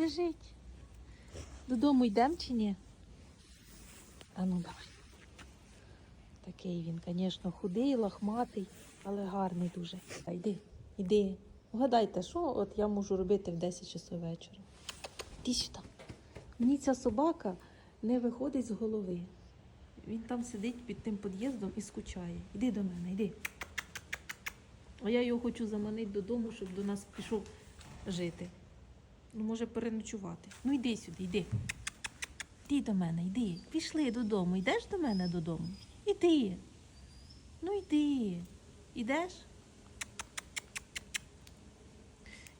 Лежить. Додому йдемо чи ні? А ну давай. Такий він, звісно, худий, лохматий, але гарний дуже. Та йди, йди. Вгадайте, що от я можу робити в 10 часов вечора. Іди сюди. Мені ця собака не виходить з голови. Він там сидить під тим під'їздом і скучає. Іди до мене, йди. А я його хочу заманити додому, щоб до нас пішов жити. Ну, може, переночувати. Ну йди сюди, йди. Йди до мене, йди. Пішли додому. Йдеш до мене додому? Іди. Ну йди. Ідеш?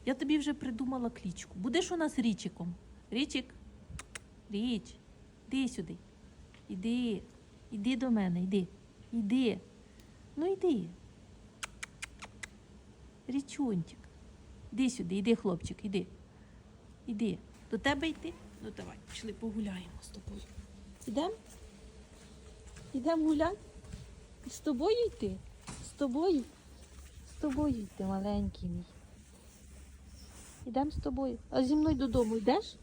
Я тобі вже придумала клічку. Будеш у нас річиком? Річик? Річ. Іди сюди. Іди. Іди до мене, йди. Іди. Ну йди. Річунчик. Іди сюди, іди, хлопчик, іди. Іди. До тебе йти? Ну давай, пішли погуляємо з тобою. Ідемо? Ідемо гуляти? З тобою йти? З тобою? З тобою йти, маленький мій. Ідемо з тобою. А зі мною додому йдеш?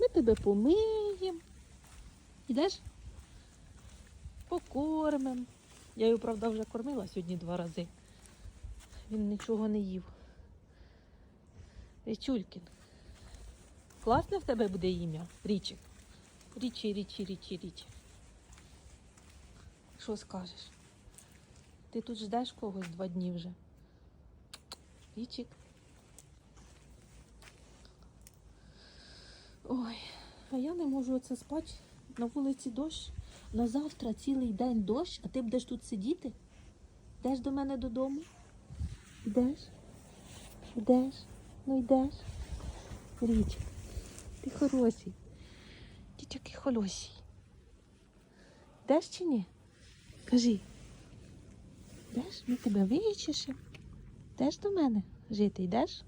Ми тебе помиємо. Йдеш? Покормимо. Я його, правда, вже кормила сьогодні два рази. Він нічого не їв. Річулькін. Класне в тебе буде ім'я? Річик. Річі, річі, річі, річі. Що скажеш? Ти тут ждеш когось два дні вже. Річик. Ой, а я не можу оце спати. На вулиці дощ. На завтра цілий день дощ, а ти будеш тут сидіти? Йдеш до мене додому? Йдеш? Йдеш? Ну йдеш? Річ, ти хороший. Діть, який хороший. Деш чи ні? Кажи. Деш? Ми тебе вичешемо. Йдеш до мене? Жити йдеш?